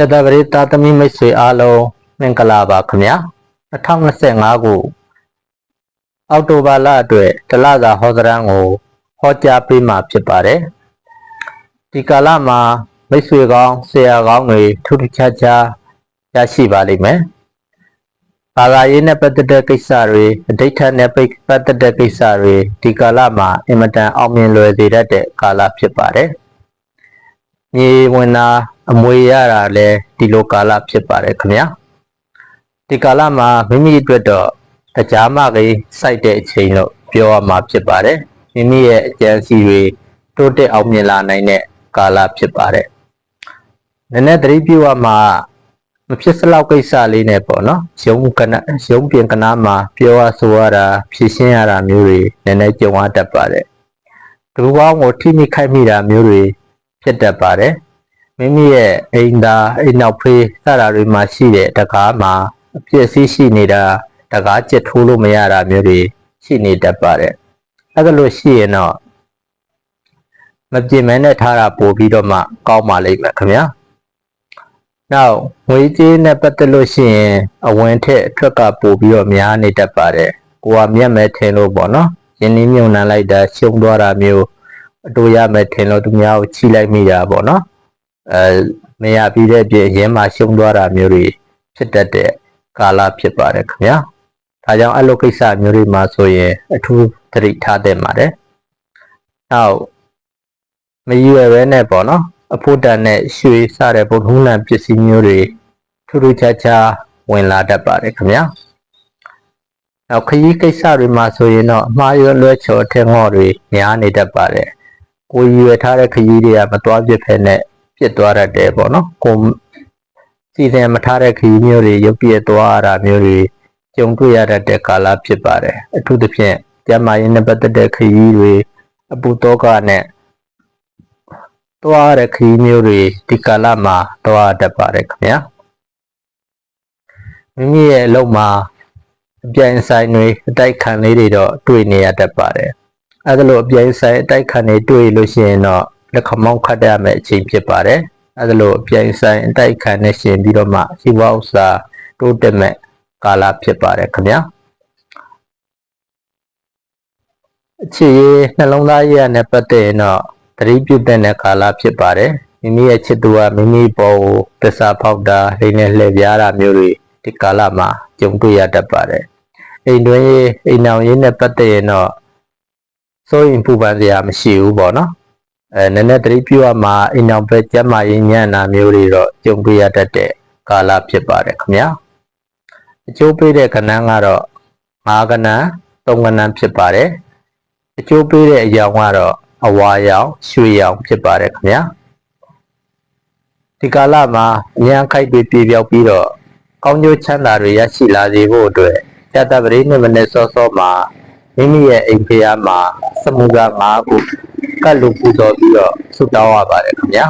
ကျက်တပရိတာသမီမိတ်ဆွေအားလုံးမင်္ဂလာပါခင်ဗျာ2025ခုအောက်တိုဘာလအတွက်တလစာဟောဒရန်ကိုဟောကြားပေးမှာဖြစ်ပါတယ်ဒီကာလမှာမိတ်ဆွေကောင်းဆရာကောင်းတွေထူးထူးခြားခြားရရှိပါလိမ့်မယ်ဘာသာရေးနဲ့ပတ်သက်တဲ့ကိစ္စတွေအဋိဋ္ဌနဲ့ပတ်သက်တဲ့ကိစ္စတွေဒီကာလမှာအင်မတန်အောင်မြင်လွယ်စေတတ်တဲ့ကာလဖြစ်ပါတယ်မြေဝင်တာ အမွေရတာလည်းဒီလိုကာလဖြစ်ပါတယ်ခင်ဗျာဒီကာလမှာမိမိအတွက်တော့တရားမကြီးစိုက်တဲ့အချိန်လို့ပြောရမှာဖြစ်ပါတယ်မိမိရဲ့အကြံစီတွေတိုးတက်အောင်မြင်လာနိုင်တဲ့ကာလဖြစ်ပါတယ်နည်းနည်းသတိပြုရမှာမဖြစ်စလောက်ကိစ္စလေးနဲ့ပေါ့နော်ရုံးကနရုံးပြင်ကနာမှာပြောရဆိုရတာဖြည့်ရှင်းရတာမျိုးတွေနည်းနည်းကြုံရတတ်ပါတယ်ဒီဘောင်းကိုထိမိခိုက်မိတာမျိုးတွေဖြစ်တတ်ပါတယ် မိမိရဲ့အိမ်သာအိမ်နောက်ဖေးစတာတွေမှာရှိတဲ့တကားမှာအပြည့်အစည်းရှိနေတာတကားကျက်ထိုးလို့မရတာမျိုးတွေရှိနေတတ်ပါတယ်အဲ့ဒါလို့ရှိရင်တော့မပြင်းမဲနဲ့ထားတာပို့ပြီးတော့မှကောင်းပါလိမ့်မယ်ခင်ဗျာနောက်ငွေကြေးနဲ့ပတ်သက်လို့ရှိရင်အဝင်ထက်အထွက်ကပို့ပြီးတော့များနေတတ်ပါတယ်ကိုကမျက်မဲထင်လို့ပေါ့နော်ယင်းနှမြုံနှံလိုက်တာရှုံသွားတာမျိုးအတူရမယ်ထင်လို့သူများကိုချိလိုက်မိတာပေါ့နော် အဲမရပြီးတဲ့ပြင်ရင်းမှာရှုံသွားတာမျိုးတွေဖြစ်တတ်တဲ့ကာလဖြစ်ပါတယ်ခင်ဗျာဒါကြောင့်အဲ့လိုကိစ္စမျိုးတွေမှာဆိုရင်အထူးသတိထားသင့်ပါတယ်နောက်မရွယ်ပဲနဲ့ပေါ့နော်အဖို့တန်နဲ့ရွှေစတဲ့ဗုဒ္ဓဟူးနံပစ္စည်းမျိုးတွေထူးထူးခြားခြားဝင်လာတတ်ပါတယ်ခင်ဗျာနောက်ခရီးကိစ္စတွေမှာဆိုရင်တော့အမှားရလွဲချော်ထင်ငေါ့တွေများနေတတ်ပါတယ်ကိုယ်ရွယ်ထားတဲ့ခရီးတွေကမသွားပြစ်ဖက်နဲ့ ပြစ်သွားတတ်တယ်ပေါ့နော်ကိုစီစဉ်မထားတဲ့ခရီးမျိုးတွေရုပ်ပြည့်သွားရတာမျိုးတွေကြုံတွေ့ရတတ်တဲ့ကာလဖြစ်ပါတယ်အထူးသဖြင့်ကျန်းမာရေးနဲ့ပတ်သက်တဲ့ခရီးတွေအပူတောကနဲ့သွားရတဲ့ခရီးမျိုးတွေဒီကာလမှာသွားတတ်ပါတယ်ခင်ဗျာမိမိရဲ့အလုပ်မှာအပြိုင်ဆိုင်တွေအတိုက်ခံလေးတွေတော့တွေ့နေရတတ်ပါတယ်အဲဒါလို့အပြိုင်ဆိုင်အတိုက်ခံတွေတွေ့လို့ရှိရင်တော့ လက်ခမောင်းခတ်ရမယ့်အချိန်ဖြစ်ပါတယ်အဲဒါလို့အပြိုင်ဆိုင်အတိုက်ခံနဲ့ရှင်ပြီးတော့မှစီဝါဥစ္စာတိုးတက်မဲ့ကာလဖြစ်ပါတယ်ခင်ဗျာအခြေရေးနှလုံးသားရေးရနဲ့ပတ်သက်ရင်တော့သတိပြုတဲ့ကာလဖြစ်ပါတယ်မိမိရဲ့ချစ်သူကမိမိပေါ်ကိုသစ္စာဖောက်တာလိမ့်နဲ့လှည့်ပြားတာမျိုးတွေဒီကာလမှာကြုံတွေ့ရတတ်ပါတယ်အိမ်တွင်းရေးအိမ်အောင်ရေးနဲ့ပတ်သက်ရင်တော့စိုးရင်ပူပန်စရာမရှိဘူးပေါ့နော် အဲနည်းနည်းသတိပြုရမှာအိမ်အောင်ဘက်ကျမ်းမာရေးညံ့တာမျိုးတွေတော့ကြုံတွေ့ရတတ်တဲ့ကာလဖြစ်ပါတယ်ခင်ဗျာအကျိုးပေးတဲ့ကဏ္ဍကတော့၅ကဏ္ဍ၃ကဏ္ဍဖြစ်ပါတယ်အကျိုးပေးတဲ့အရာကတော့အဝါရောင်ရွှေရောင်ဖြစ်ပါတယ်ခင်ဗျာဒီကာလမှာအញ្ញံခိုက်တွေပြေပြောက်ပြီးတော့ကောင်းကျိုးချမ်းသာတွေရရှိလာစေဖို့အတွက်တတပရိနိမနဲ့စောစောမှာမိမိရဲ့အိမ်ဖေးမှာစမှုက၅ခု ကတ်လူပူဇော်ပြီးတော့ဆုတောင်းရပါတယ်ခင်ဗျာ